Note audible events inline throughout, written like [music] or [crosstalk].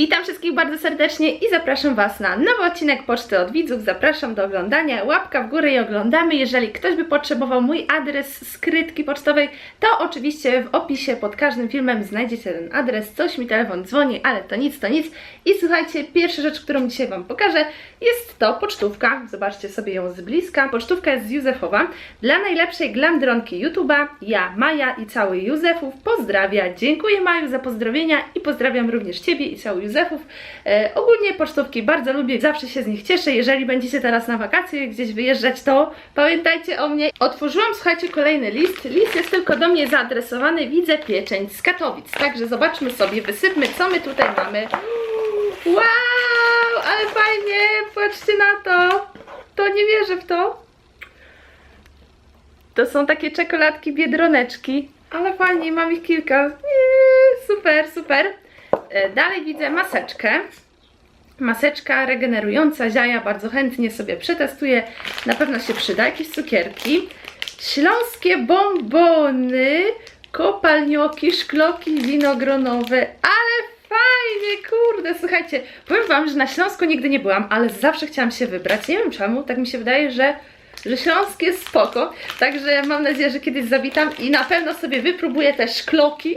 Witam wszystkich bardzo serdecznie i zapraszam Was na nowy odcinek Poczty od Widzów. Zapraszam do oglądania. Łapka w górę i oglądamy. Jeżeli ktoś by potrzebował mój adres skrytki pocztowej, to oczywiście w opisie pod każdym filmem znajdziecie ten adres. Coś mi telefon dzwoni, ale to nic, to nic. I słuchajcie, pierwsza rzecz, którą dzisiaj Wam pokażę, jest to pocztówka. Zobaczcie sobie ją z bliska. Pocztówka jest z Józefowa. Dla najlepszej glamdronki YouTube'a, ja, Maja i cały Józefów pozdrawia. Dziękuję Maju za pozdrowienia i pozdrawiam również Ciebie i cały. E, ogólnie pocztówki bardzo lubię, zawsze się z nich cieszę. Jeżeli będziecie teraz na wakacje gdzieś wyjeżdżać, to pamiętajcie o mnie. Otworzyłam, słuchajcie, kolejny list. List jest tylko do mnie zaadresowany. Widzę pieczeń z Katowic. Także zobaczmy sobie, wysypmy, co my tutaj mamy. Wow, ale fajnie, patrzcie na to. To nie wierzę w to. To są takie czekoladki biedroneczki, ale fajnie, mam ich kilka. Super, super. E, Dalej widzę maseczkę. Maseczka regenerująca ziaja, bardzo chętnie sobie przetestuję. Na pewno się przyda. Jakieś cukierki. Śląskie bombony, kopalnioki, szkloki winogronowe. Ale fajnie, kurde, słuchajcie. Powiem Wam, że na Śląsku nigdy nie byłam, ale zawsze chciałam się wybrać. Nie wiem czemu, tak mi się wydaje, że że Śląsk jest spoko, także mam nadzieję, że kiedyś zawitam i na pewno sobie wypróbuję te szkloki.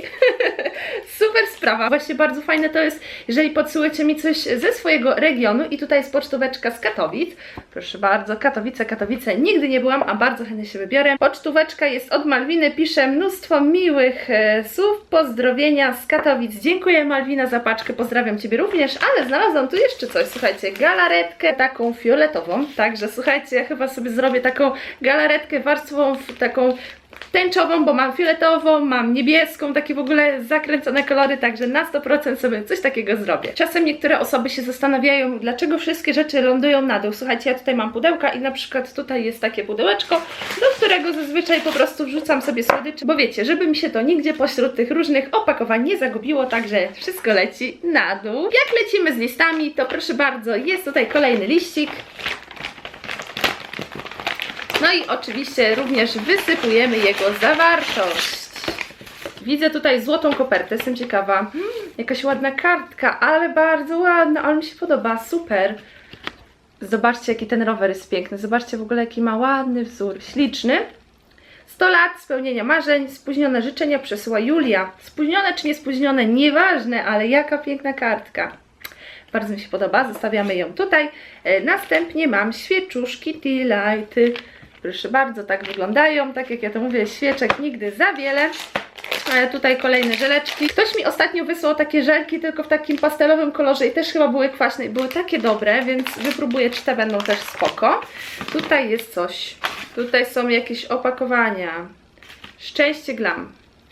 [laughs] Super sprawa. Właśnie bardzo fajne to jest, jeżeli podsyłujecie mi coś ze swojego regionu i tutaj jest pocztóweczka z Katowic. Proszę bardzo, Katowice, Katowice. Nigdy nie byłam, a bardzo chętnie się wybiorę. Pocztóweczka jest od Malwiny, pisze mnóstwo miłych e, słów, pozdrowienia z Katowic. Dziękuję Malwina za paczkę, pozdrawiam Ciebie również, ale znalazłam tu jeszcze coś, słuchajcie, galaretkę taką fioletową, także słuchajcie, ja chyba sobie zrobię taką galaretkę warstwą taką tęczową, bo mam fioletową, mam niebieską, takie w ogóle zakręcone kolory, także na 100% sobie coś takiego zrobię. Czasem niektóre osoby się zastanawiają, dlaczego wszystkie rzeczy lądują na dół. Słuchajcie, ja tutaj mam pudełka i na przykład tutaj jest takie pudełeczko, do którego zazwyczaj po prostu wrzucam sobie słodycze, bo wiecie, żeby mi się to nigdzie pośród tych różnych opakowań nie zagubiło, także wszystko leci na dół. Jak lecimy z listami, to proszę bardzo, jest tutaj kolejny liścik. No i oczywiście również wysypujemy jego zawartość. Widzę tutaj złotą kopertę, jestem ciekawa. Hmm, jakaś ładna kartka, ale bardzo ładna, ale mi się podoba, super. Zobaczcie, jaki ten rower jest piękny. Zobaczcie w ogóle, jaki ma ładny wzór, śliczny. 100 lat spełnienia marzeń, spóźnione życzenia przesyła Julia. Spóźnione czy niespóźnione, nieważne, ale jaka piękna kartka. Bardzo mi się podoba, zostawiamy ją tutaj. E, Następnie mam świeczuszki tea lighty. Proszę bardzo, tak wyglądają. Tak jak ja to mówię, świeczek nigdy za wiele. E, Tutaj kolejne żeleczki. Ktoś mi ostatnio wysłał takie żelki, tylko w takim pastelowym kolorze i też chyba były kwaśne i były takie dobre, więc wypróbuję, czy te będą też spoko. Tutaj jest coś. Tutaj są jakieś opakowania. Szczęście glam.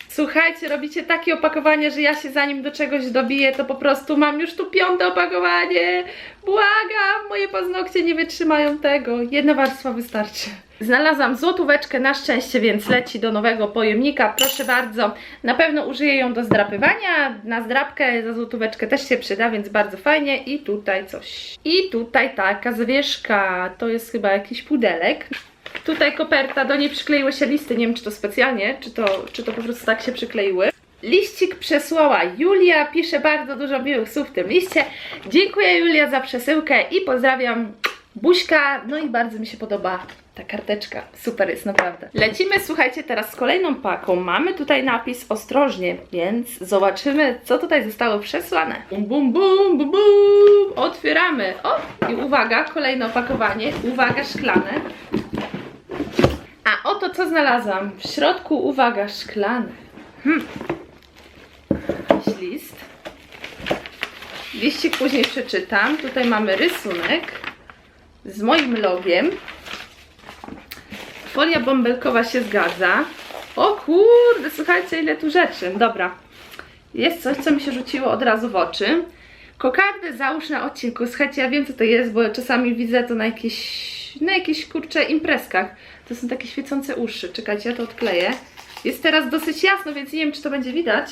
Słuchajcie, robicie takie opakowanie, że ja się zanim do czegoś dobiję, to po prostu mam już tu piąte opakowanie. Błagam, moje paznokcie nie wytrzymają tego. Jedna warstwa wystarczy. Znalazłam złotóweczkę na szczęście, więc leci do nowego pojemnika. Proszę bardzo. Na pewno użyję ją do zdrapywania. Na zdrapkę za złotóweczkę też się przyda, więc bardzo fajnie. I tutaj coś. I tutaj taka zawieszka. To jest chyba jakiś pudelek. Tutaj koperta, do niej przykleiły się listy, nie wiem czy to specjalnie, czy to, czy to po prostu tak się przykleiły. Liścik przesłała Julia, pisze bardzo dużo miłych słów w tym liście. Dziękuję Julia za przesyłkę i pozdrawiam Buźka, no i bardzo mi się podoba ta karteczka, super jest naprawdę. Lecimy, słuchajcie, teraz z kolejną paką. Mamy tutaj napis ostrożnie, więc zobaczymy, co tutaj zostało przesłane. Bum, bum, bum, bum, bum. Otwieramy. O, i uwaga, kolejne opakowanie. Uwaga, szklane. A oto co znalazłam. W środku, uwaga, szklane. Hmm. List. Liścik później przeczytam. Tutaj mamy rysunek z moim logiem. Folia bąbelkowa się zgadza. O kurde, słuchajcie, ile tu rzeczy. Dobra. Jest coś, co mi się rzuciło od razu w oczy. Kokardę załóż na odcinku. Słuchajcie, ja wiem co to jest, bo czasami widzę to na jakichś, na jakichś kurczę imprezkach. To są takie świecące uszy. Czekajcie, ja to odkleję. Jest teraz dosyć jasno, więc nie wiem, czy to będzie widać.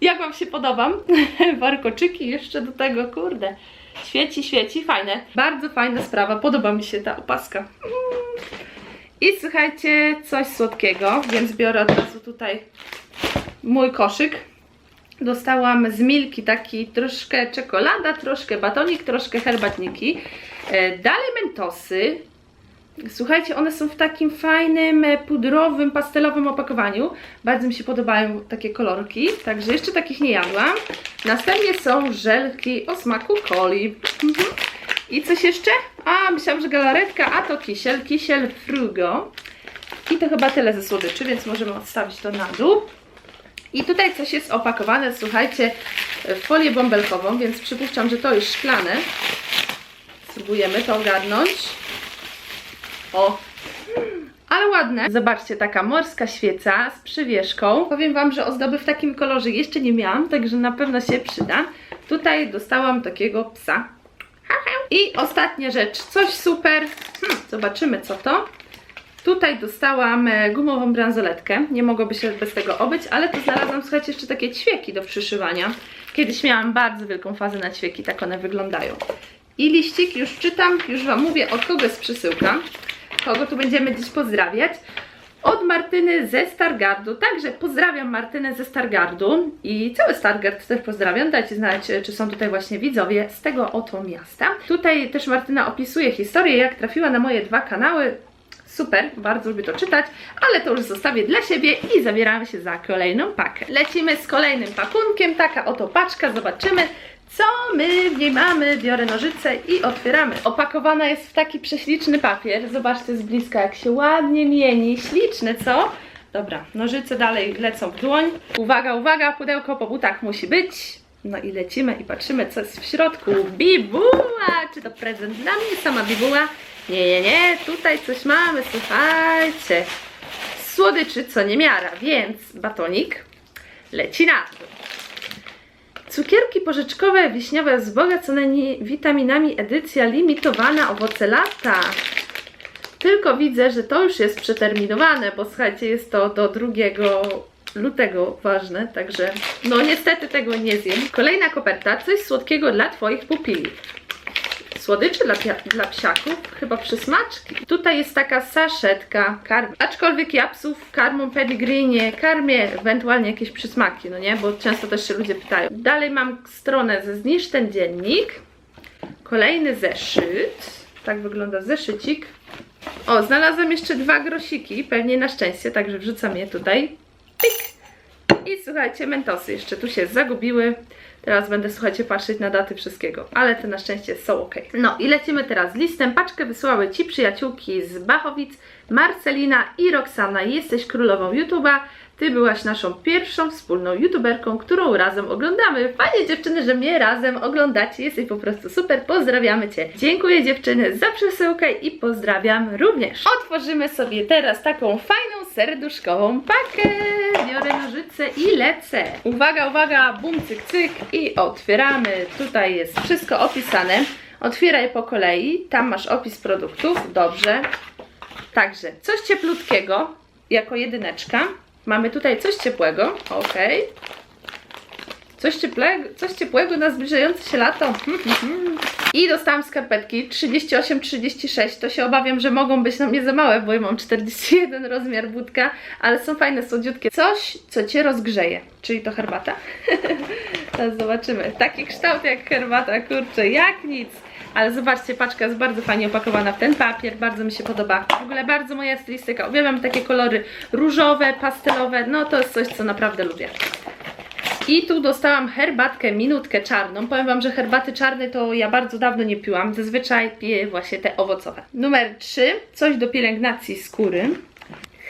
Jak Wam się podobam? [laughs] Warkoczyki jeszcze do tego, kurde. Świeci, świeci, fajne. Bardzo fajna sprawa, podoba mi się ta opaska. I słuchajcie, coś słodkiego, więc biorę od razu tutaj mój koszyk. Dostałam z Milki taki troszkę czekolada, troszkę batonik, troszkę herbatniki. E, Dalej mentosy. Słuchajcie, one są w takim fajnym, e, pudrowym, pastelowym opakowaniu. Bardzo mi się podobają takie kolorki, także jeszcze takich nie jadłam. Następnie są żelki o smaku coli. Mhm. I coś jeszcze? A, myślałam, że galaretka, a to kisiel, kisiel frugo. I to chyba tyle ze słodyczy, więc możemy odstawić to na dół. I tutaj coś jest opakowane, słuchajcie, w folię bąbelkową, więc przypuszczam, że to jest szklane. Spróbujemy to ogarnąć. O! Ale ładne. Zobaczcie, taka morska świeca z przywieszką. Powiem Wam, że ozdoby w takim kolorze jeszcze nie miałam, także na pewno się przyda. Tutaj dostałam takiego psa. I ostatnia rzecz, coś super. Hmm, zobaczymy co to. Tutaj dostałam e, gumową bransoletkę. Nie mogłoby się bez tego obyć, ale tu znalazłam, słuchajcie, jeszcze takie ćwieki do przyszywania. Kiedyś miałam bardzo wielką fazę na ćwieki, tak one wyglądają. I liścik, już czytam, już Wam mówię, od kogo jest przesyłka. Kogo tu będziemy dziś pozdrawiać. Od Martyny ze Stargardu. Także pozdrawiam Martynę ze Stargardu i cały Stargard też pozdrawiam. Dajcie znać, czy są tutaj właśnie widzowie z tego oto miasta. Tutaj też Martyna opisuje historię, jak trafiła na moje dwa kanały. Super, bardzo lubię to czytać, ale to już zostawię dla siebie i zabieramy się za kolejną pakę. Lecimy z kolejnym pakunkiem, taka oto paczka, zobaczymy co my w niej mamy. Biorę nożyce i otwieramy. Opakowana jest w taki prześliczny papier, zobaczcie z bliska jak się ładnie mieni, śliczne co? Dobra, nożyce dalej lecą w dłoń. Uwaga, uwaga, pudełko po butach musi być. No i lecimy i patrzymy, co jest w środku. Bibuła! Czy to prezent dla mnie? Sama bibuła? Nie, nie, nie. Tutaj coś mamy, słuchajcie. Słodyczy, co nie miara, więc batonik leci na dół. Cukierki porzeczkowe wiśniowe wzbogacone witaminami edycja limitowana owoce lata. Tylko widzę, że to już jest przeterminowane, bo słuchajcie, jest to do 2 lutego ważne, także no niestety tego nie zjem. Kolejna koperta, coś słodkiego dla Twoich pupili. Słodyczy dla, dla psiaków, chyba przysmaczki. Tutaj jest taka saszetka karm. Aczkolwiek ja psów karmą pedigree nie karmię, ewentualnie jakieś przysmaki, no nie? Bo często też się ludzie pytają. Dalej mam stronę ze zniszcz ten dziennik. Kolejny zeszyt. Tak wygląda zeszycik. O, znalazłam jeszcze dwa grosiki, pewnie na szczęście, także wrzucam je tutaj. Pik. I słuchajcie, mentosy jeszcze tu się zagubiły. Teraz będę, słuchajcie, patrzeć na daty wszystkiego, ale te na szczęście są ok. No i lecimy teraz z listem. Paczkę wysłały Ci przyjaciółki z Bachowic, Marcelina i Roxana. Jesteś królową YouTube'a. Ty byłaś naszą pierwszą wspólną youtuberką, którą razem oglądamy. Fajnie dziewczyny, że mnie razem oglądacie. Jesteś po prostu super. Pozdrawiamy Cię. Dziękuję dziewczyny za przesyłkę i pozdrawiam również. Otworzymy sobie teraz taką fajną serduszkową pakę. Biorę nożyce i lecę. Uwaga, uwaga, bum, cyk, cyk i otwieramy. Tutaj jest wszystko opisane. Otwieraj po kolei. Tam masz opis produktów. Dobrze. Także coś cieplutkiego jako jedyneczka. Mamy tutaj coś ciepłego. Ok. Coś coś ciepłego na zbliżające się lato. I dostałam skarpetki 38-36. To się obawiam, że mogą być na mnie za małe, bo ja mam 41 rozmiar budka, ale są fajne, słodziutkie. Coś, co Cię rozgrzeje. Czyli to herbata. [laughs] Teraz zobaczymy. Taki kształt jak herbata, kurczę, jak nic. Ale zobaczcie, paczka jest bardzo fajnie opakowana w ten papier, bardzo mi się podoba. W ogóle bardzo moja stylistyka. Uwielbiam takie kolory różowe, pastelowe, no to jest coś, co naprawdę lubię. I tu dostałam herbatkę, minutkę czarną. Powiem Wam, że herbaty czarnej to ja bardzo dawno nie piłam. Zazwyczaj piję właśnie te owocowe. Numer 3. Coś do pielęgnacji skóry.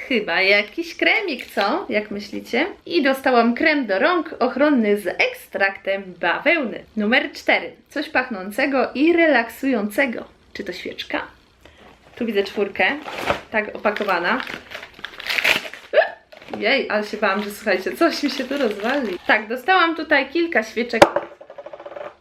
Chyba jakiś kremik, co? Jak myślicie? I dostałam krem do rąk ochronny z ekstraktem bawełny. Numer 4. Coś pachnącego i relaksującego. Czy to świeczka? Tu widzę czwórkę, tak opakowana. Jej, ale się bałam, że słuchajcie, coś mi się tu rozwali. Tak, dostałam tutaj kilka świeczek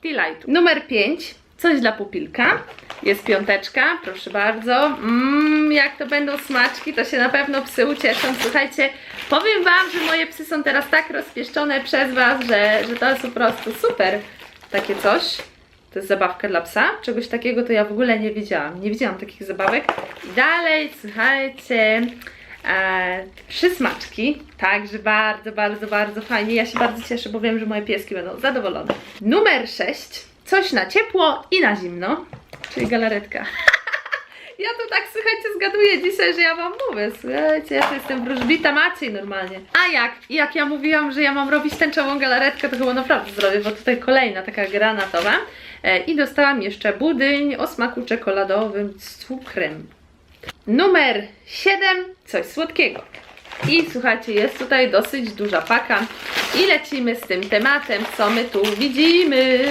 T-Lightu. Numer 5. Coś dla pupilka. Jest piąteczka, proszę bardzo. Mmm, jak to będą smaczki, to się na pewno psy ucieszą. Słuchajcie, powiem Wam, że moje psy są teraz tak rozpieszczone przez Was, że, że to jest po prostu super. Takie coś. To jest zabawka dla psa. Czegoś takiego to ja w ogóle nie widziałam. Nie widziałam takich zabawek. I dalej, słuchajcie, e, przysmaczki. Także bardzo, bardzo, bardzo fajnie. Ja się bardzo cieszę, bo wiem, że moje pieski będą zadowolone. Numer 6. Coś na ciepło i na zimno, czyli galaretka. [laughs] Ja tu tak, słuchajcie, zgaduję dzisiaj, że ja wam mówię. Słuchajcie, ja to jestem wróżbita Maciej normalnie. A jak? Jak ja mówiłam, że ja mam robić tęczową galaretkę, to chyba naprawdę zrobię, bo tutaj kolejna taka granatowa. E, I dostałam jeszcze budyń o smaku czekoladowym z cukrem. Numer 7. Coś słodkiego. I słuchajcie, jest tutaj dosyć duża paka. I lecimy z tym tematem, co my tu widzimy.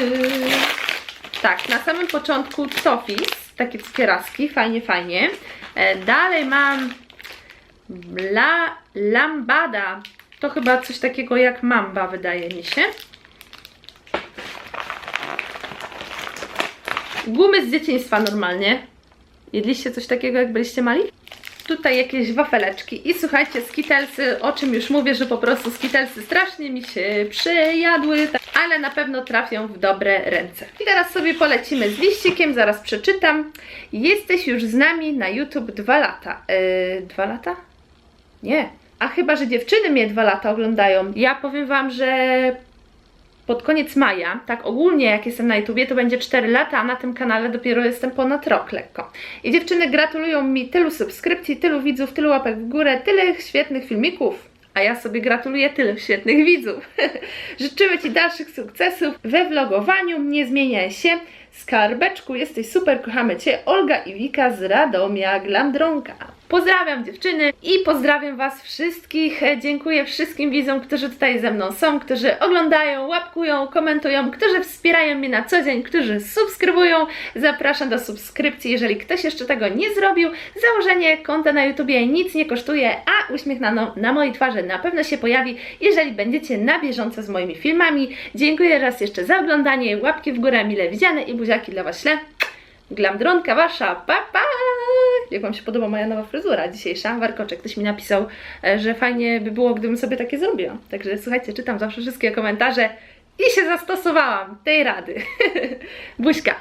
Tak, na samym początku Tofis, takie cukieraski, fajnie, fajnie. E, dalej mam La Lambada. To chyba coś takiego jak mamba, wydaje mi się. Gumy z dzieciństwa normalnie. Jedliście coś takiego, jak byliście mali? Tutaj jakieś wafeleczki. I słuchajcie, skitelsy, o czym już mówię, że po prostu skitelsy strasznie mi się przejadły, ale na pewno trafią w dobre ręce. I teraz sobie polecimy z liścikiem, zaraz przeczytam. Jesteś już z nami na YouTube dwa lata. Yy, dwa lata? Nie. A chyba, że dziewczyny mnie dwa lata oglądają. Ja powiem Wam, że pod koniec maja, tak ogólnie jak jestem na YouTubie, to będzie 4 lata, a na tym kanale dopiero jestem ponad rok lekko. I dziewczyny gratulują mi tylu subskrypcji, tylu widzów, tylu łapek w górę, tyle świetnych filmików. A ja sobie gratuluję tylu świetnych widzów. [laughs] Życzymy Ci dalszych sukcesów we vlogowaniu, nie zmieniaj się. Skarbeczku, jesteś super, kochamy Cię. Olga i Wika z Radomia, Glamdronka. Pozdrawiam dziewczyny i pozdrawiam Was wszystkich. E, Dziękuję wszystkim widzom, którzy tutaj ze mną są, którzy oglądają, łapkują, komentują, którzy wspierają mnie na co dzień, którzy subskrybują. Zapraszam do subskrypcji, jeżeli ktoś jeszcze tego nie zrobił. Założenie konta na YouTubie nic nie kosztuje, a uśmiech na, na mojej twarzy na pewno się pojawi, jeżeli będziecie na bieżąco z moimi filmami. Dziękuję raz jeszcze za oglądanie, łapki w górę mile widziane i buziaki dla Was śle. Glamdronka Wasza, pa pa! Jak Wam się podoba moja nowa fryzura dzisiejsza? Warkoczek, ktoś mi napisał, e, że fajnie by było, gdybym sobie takie zrobiła. Także słuchajcie, czytam zawsze wszystkie komentarze i się zastosowałam tej rady. [laughs] Buźka!